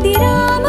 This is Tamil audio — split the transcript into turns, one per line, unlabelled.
எதிராக